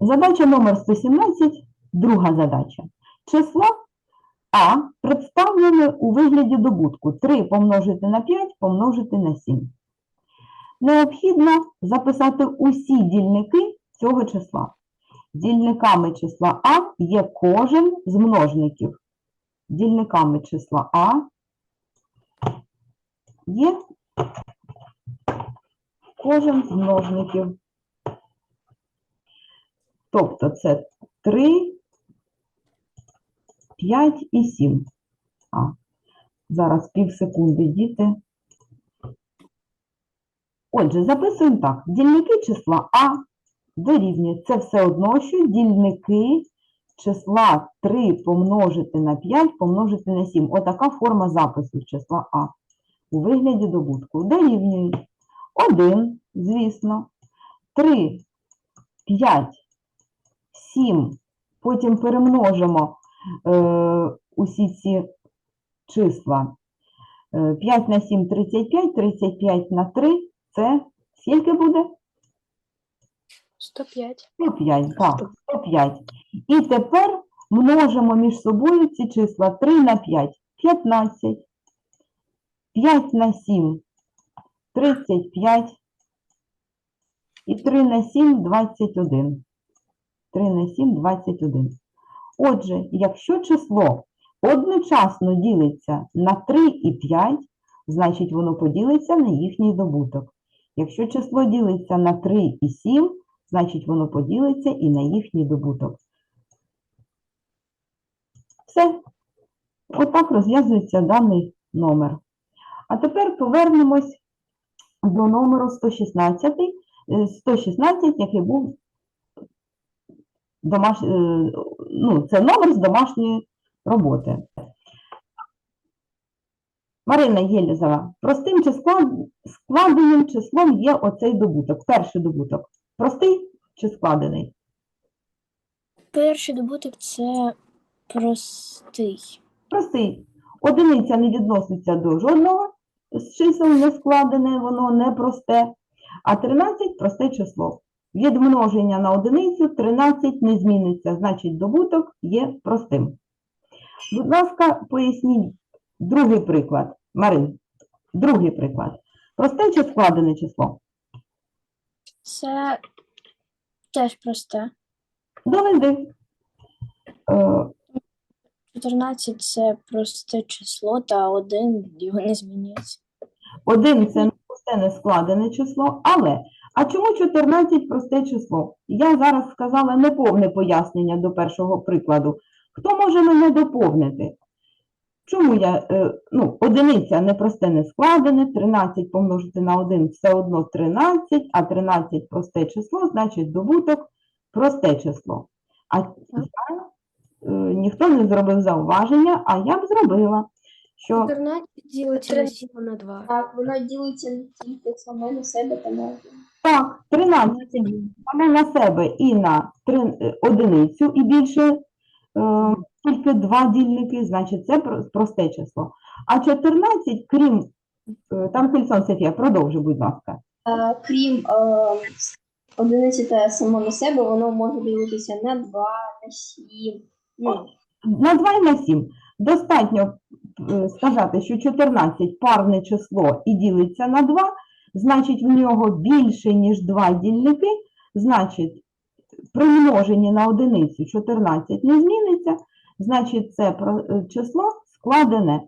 Задача номер 117, друга задача. Число А представлене у вигляді добутку 3 помножити на 5 помножити на 7. Необхідно записати усі дільники цього числа. Дільниками числа А є кожен з множників. Дільниками числа А є кожен з множників. Тобто це 3, 5 і 7. А, зараз пів секунди, діти. Отже, записуємо так. Дільники числа А дорівнює. Це все одно, що дільники числа 3 помножити на 5 помножити на 7. Отака форма запису числа А у вигляді добутку. Дорівнюють 1, звісно, 3, 5, 7. Потім перемножимо е, усі ці числа. Е, 5 на 7 – 35, 35 на 3 – це скільки буде? 105. 105, так, 105. І тепер множимо між собою ці числа 3 на 5 – 15. 5 на 7 – 35. І 3 на 7 – 21. 3 на 7 – 21. Отже, якщо число одночасно ділиться на 3 і 5, значить воно поділиться на їхній добуток. Якщо число ділиться на 3 і 7, значить воно поділиться і на їхній добуток. Все. Отак розв'язується даний номер. А тепер повернемось до номеру 116, е, 116, який був домаш... е, ну, це номер з домашньої роботи. Марина Єлізова, простим числом, складеним числом є оцей добуток, перший добуток. Простий чи складений? Перший добуток це простий. Простий. Одиниця не відноситься до жодного з чисел не складене, воно не просте. А 13 – просте число. Від множення на одиницю 13 не зміниться, значить добуток є простим. Будь ласка, поясніть другий приклад. Марин, другий приклад. Просте чи складене число? Це теж просте. Доведи. Е, 14 це просте число, та один його не змінюється. Один це не просте не складене число, але а чому 14 просте число? Я зараз сказала неповне пояснення до першого прикладу. Хто може мене доповнити? Чому я, е, ну, одиниця не просте не складене, 13 помножити на 1 все одно 13, а 13 просте число, значить добуток просте число. А я, е, ніхто не зробив зауваження, а я б зробила, що 14 ділиться на 7 на 2. Так, воно ділиться не тільки саме на себе та на Так, 13 саме на себе і на три, е, одиницю і більше е, тільки два дільники, значить це просте число. А 14, крім, е, там Хельсон Софія, продовжуй, будь ласка. Крім е, одиниці та само на себе, воно може ділитися на 2, на 7. Ну, На 2 і на 7. Достатньо е, сказати, що 14 парне число і ділиться на 2, значить в нього більше, ніж 2 дільники, значить при множенні на одиницю 14 не зміниться, значить це е, число складене.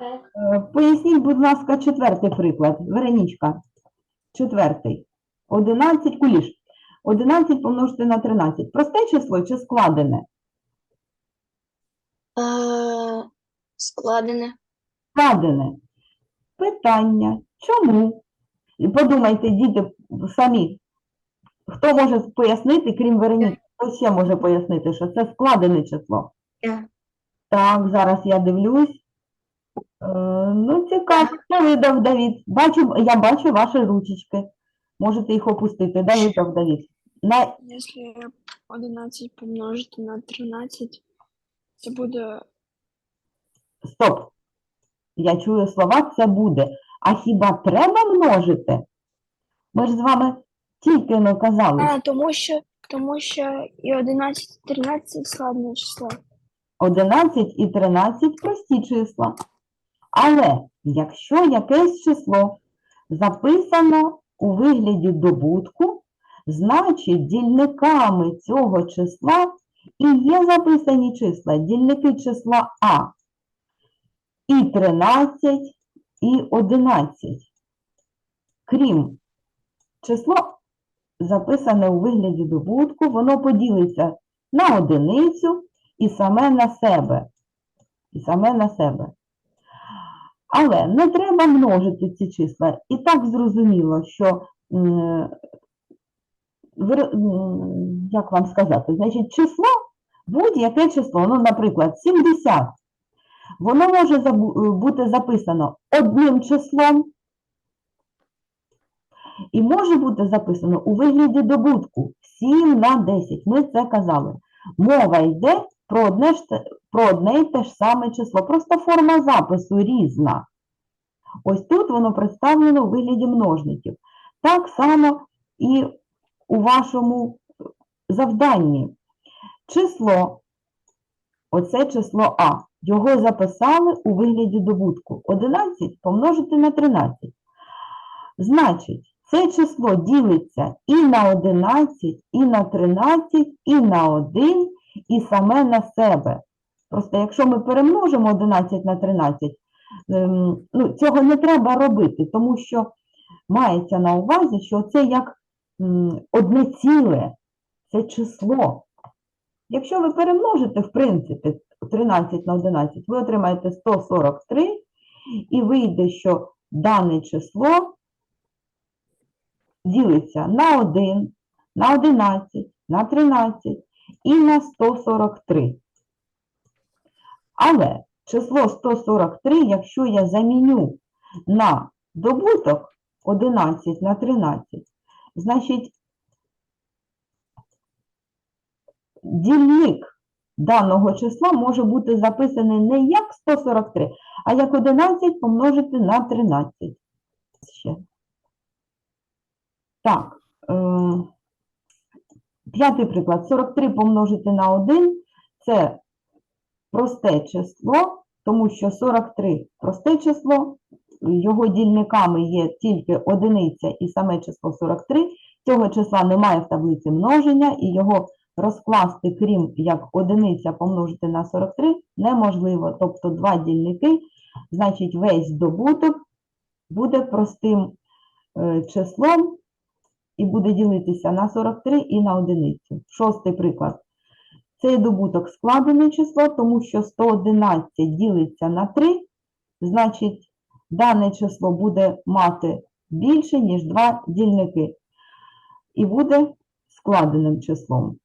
так. Е, Поясніть, будь ласка, четвертий приклад. Веронічка, четвертий. 11 куліш. 11 помножити на 13. Просте число чи складене? складене. Складене. Питання. Чому? І Подумайте, діти, самі. Хто може пояснити, крім Вероніки? Хто ще може пояснити, що це складене число? Я. Так, зараз я дивлюсь. Е, ну, цікаво, що видав Давід. Бачу, я бачу ваші ручечки. Можете їх опустити. Де видав Давід? На, Если 11 помножити на 13, це буде стоп. Я чую слова «це буде». А хіба треба множити? Ми ж з вами тільки не казали. А, тому що Тому що і 11, і 13 складне число. 11 і 13 прості числа. Але якщо якесь число записано у вигляді добутку, значить дільниками цього числа і є записані числа, дільники числа А. І 13, і 11. Крім число записане у вигляді добутку, воно поділиться на одиницю і саме на себе. І саме на себе. Але не треба множити ці числа. І так зрозуміло, що, як вам сказати, значить, число, будь-яке число, ну, наприклад, 70, воно може бути записано одним числом і може бути записано у вигляді добутку 7 на 10. Ми це казали. Мова йде про одне, про одне й те ж саме число, просто форма запису різна. Ось тут воно представлено у вигляді множників. Так само і у вашому завданні. Число, оце число А, його записали у вигляді добутку. 11 помножити на 13. Значить, це число ділиться і на 11, і на 13, і на 1, і саме на себе. Просто якщо ми перемножимо 11 на 13, ем, ну, цього не треба робити, тому що мається на увазі, що це як одне ціле, це число. Якщо ви перемножите, в принципі, 13 на 11, ви отримаєте 143, і вийде, що дане число ділиться на 1, на 11, на 13 і на 143. Але число 143, якщо я заміню на добуток 11 на 13, значить дільник даного числа може бути записаний не як 143, а як 11 помножити на 13. Ще. Так, е, п'ятий приклад. 43 помножити на 1 – це просте число, тому що 43 – просте число, його дільниками є тільки одиниця і саме число 43. Цього числа немає в таблиці множення, і його розкласти, крім як одиниця помножити на 43, неможливо. Тобто два дільники, значить весь добуток буде простим е, числом і буде ділитися на 43 і на одиницю. Шостий приклад. Цей добуток складене число, тому що 111 ділиться на 3, значить дане число буде мати більше, ніж два дільники. І буде складеним числом.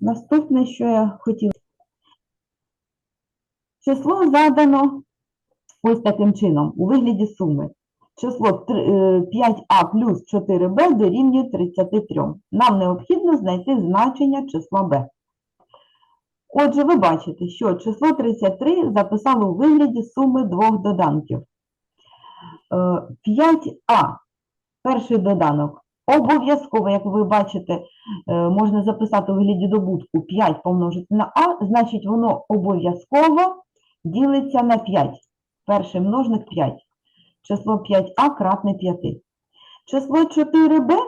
Наступне, що я хотіла. Число задано ось таким чином, у вигляді суми. Число е, 5а плюс 4b дорівнює 33. Нам необхідно знайти значення числа b. Отже, ви бачите, що число 33 записали у вигляді суми двох доданків. Е, 5а, перший доданок, обов'язково, як ви бачите, е, можна записати у вигляді добутку 5 помножити на а, значить воно обов'язково ділиться на 5. Перший множник 5. Число 5а кратне 5. Число 4b,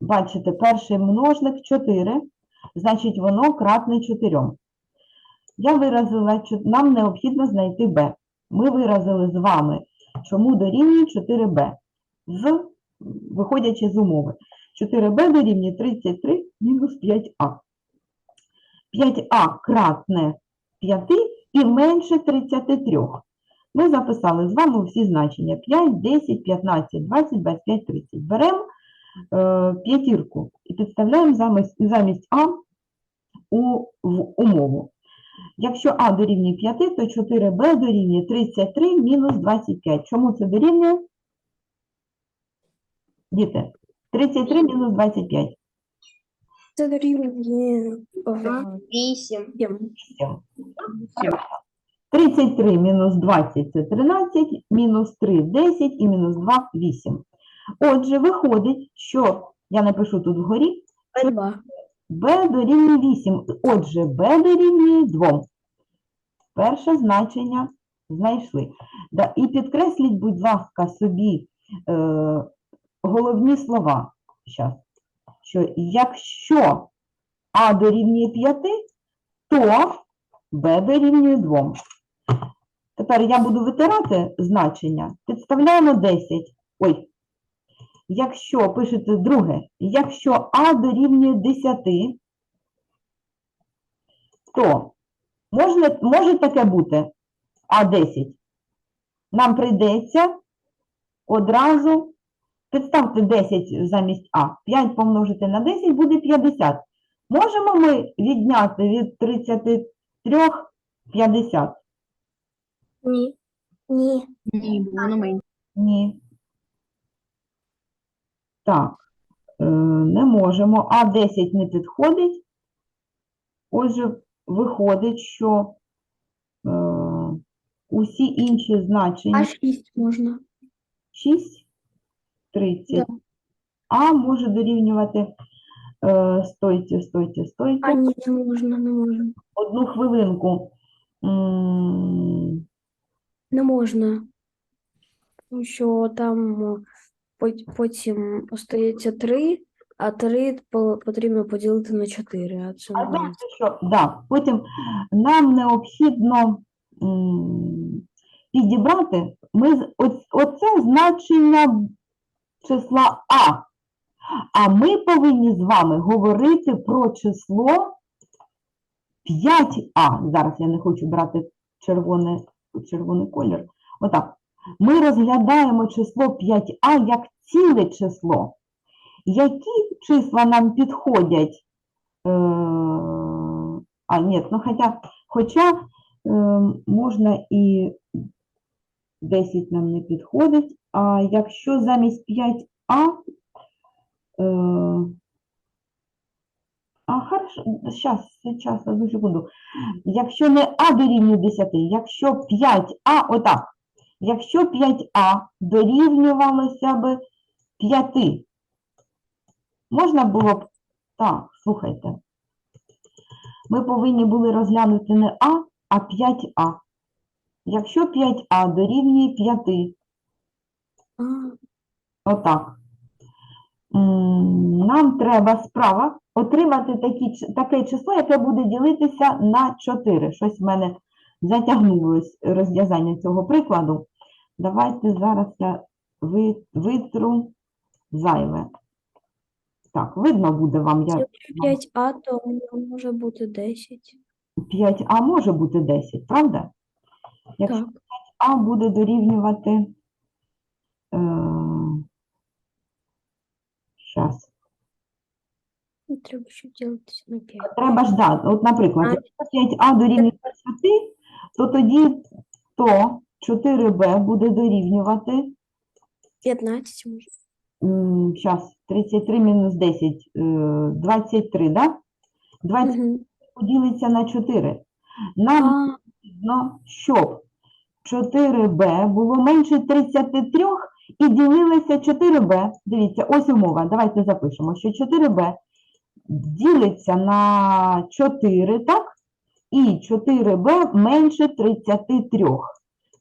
бачите, перший множник 4, значить воно кратне 4. Я виразила, що нам необхідно знайти b. Ми виразили з вами, чому дорівнює 4b, з, виходячи з умови. 4b дорівнює 33 мінус 5а. 5а кратне 5 і менше 33. Ми записали з вами всі значення 5, 10, 15, 20, 25, 30. Беремо е, п'ятірку і підставляємо замість, замість А у, в умову. Якщо А дорівнює 5, то 4b дорівнює 33 мінус 25. Чому це дорівнює? Діти, 33 мінус 25. Це дорівнює 8. 33 мінус 20 – це 13, мінус 3 – 10 і мінус 2 – 8. Отже, виходить, що Я напишу тут вгорі. Два. b дорівнює 8. Отже, b дорівнює 2. Перше значення знайшли. Да, і підкресліть, будь ласка, собі е, головні слова. Щас. Що якщо а дорівнює 5, то b дорівнює 2. Тепер я буду витирати значення. Підставляємо 10. Ой. Якщо пишете друге, якщо а дорівнює 10, то можна, може таке бути А10. Нам прийдеться одразу, підставте 10 замість А, 5 помножити на 10 буде 50. Можемо ми відняти від 33 50? Ні. Ні. Ні, воно менше. Ні. Так, е, не можемо. А10 не підходить. Отже, виходить, що е, усі інші значення А шість можна. 6, 30. А може дорівнювати. Е, стойте, стойте, стойте. А ні, не можна, не можна. Одну хвилинку. М, Не можна, тому що там пот- потім остається 3, а 3 потрібно поділити на 4, а це А не знаєте що? Да. Потім нам необхідно м, підібрати ми, з- оц- оце значення числа А. А ми повинні з вами говорити про число 5А. Зараз я не хочу брати червоне, червоний колір. Отак. Ми розглядаємо число 5А як ціле число. Які числа нам підходять? Е, А, ні, ну хоча, хоча е, можна і 10 нам не підходить, а якщо замість 5А, е, а, хорошо, зараз, зараз, одну секунду. Якщо не А дорівнює 10, якщо 5А, отак, якщо 5А дорівнювалося б 5, можна було б, так, слухайте, ми повинні були розглянути не А, а 5А. Якщо 5А дорівнює 5, А, отак, нам треба справа отримати такі, таке число, яке буде ділитися на 4. Щось в мене затягнулось розв'язання цього прикладу. Давайте зараз я витру зайве. Так, видно буде вам, я якщо 5А, то може бути 10. 5А може бути 10, правда? Якщо Так. 5А буде дорівнювати. Е, щас. Ну, Треба ще ділитися на 5. Треба ж дати. От, наприклад, А. якщо 5А дорівнює 10, то тоді то 4Б буде дорівнювати. 15 може. Зараз, 33 мінус 10, е, 23, да? 20 Угу. поділиться на 4. Нам А, потрібно, щоб 4b було менше 33 і ділилося 4b. Дивіться, ось умова. Давайте запишемо, що 4b ділиться на 4, так? І 4b менше 33.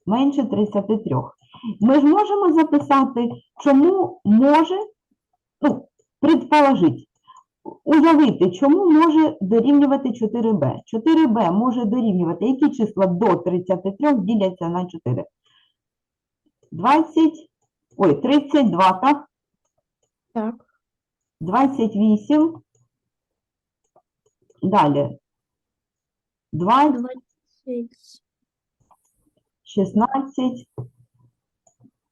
Менше 33. Ми ж можемо записати, чому може, ну, предположить, уявити, чому може дорівнювати 4b. 4b може дорівнювати, які числа до 33 діляться на 4? 20, ой, 32, так? так. 28. Далі. 20, 20, 16,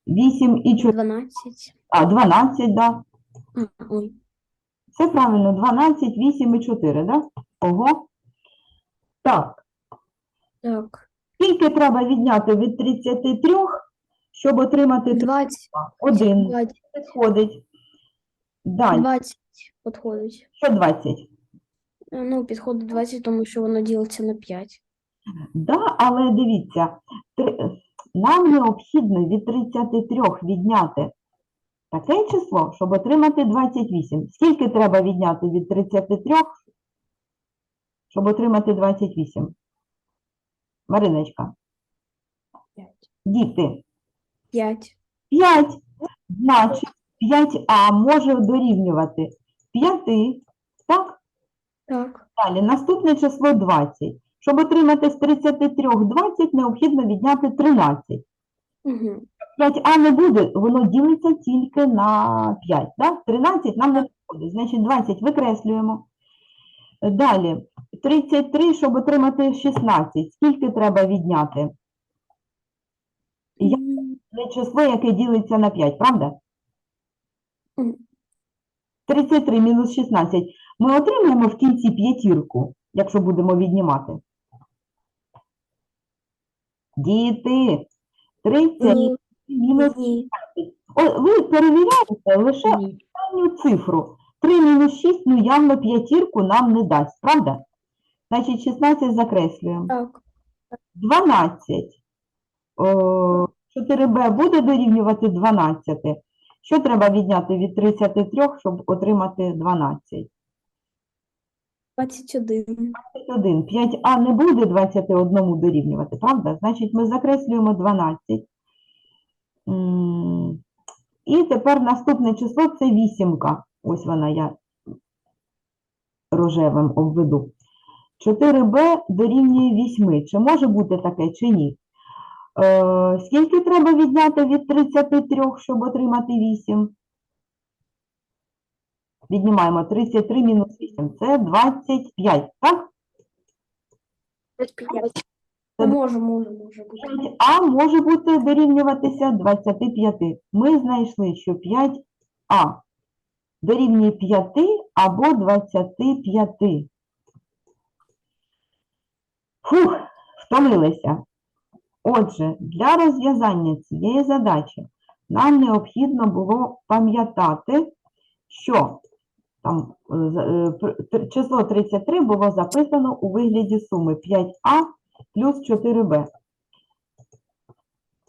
8 і 4, 12. а, 12, да. А, ой. Це правильно, 12, 8 і 4, да? Ого. Так, Так. скільки треба відняти від 33, щоб отримати 20. 1? 20. Підходить. Далі, 20 підходить. що 20? Е, Ну, підходить 20, тому що воно ділиться на 5. Да, але дивіться, три- нам необхідно від 33 відняти таке число, щоб отримати 28. Скільки треба відняти від 33, щоб отримати 28? Мариночка, П'ять. діти, П'ять. 5. Значить, 5а може дорівнювати 5, так? Так. Далі, наступне число 20. Щоб отримати з 33 20, необхідно відняти 13. Угу. 5а не буде, воно ділиться тільки на 5. Так? 13 нам не підходить. Значить, 20 викреслюємо. Далі, 33, щоб отримати 16. Скільки треба відняти? Це число, яке ділиться на 5, правда? 33 мінус 16. Ми отримаємо в кінці п'ятірку, якщо будемо віднімати. Діти, 30 Ні. мінус Ні. О, ви перевіряєте лише Ні. останню цифру. 3 мінус 6, ну явно п'ятірку нам не дасть, правда? Значить, 16 закреслюємо. Так. 12. О, 4b буде дорівнювати 12. Що треба відняти від 33, щоб отримати 12? 21. 21. 5а не буде 21 дорівнювати, правда? Значить, ми закреслюємо 12. І тепер наступне число це вісімка. Ось вона я рожевим обведу. 4b дорівнює 8. Чи може бути таке, чи ні? Е, скільки треба відняти від 33, щоб отримати 8? Віднімаємо 33 мінус 8. Це 25, так? Та може, може, може бути. А може бути дорівнюватися 25. Ми знайшли, що 5а дорівнює 5 або 25. Фух, втомилися. Отже, для розв'язання цієї задачі нам необхідно було пам'ятати, що там е, е, число 33 було записано у вигляді суми 5а плюс 4b.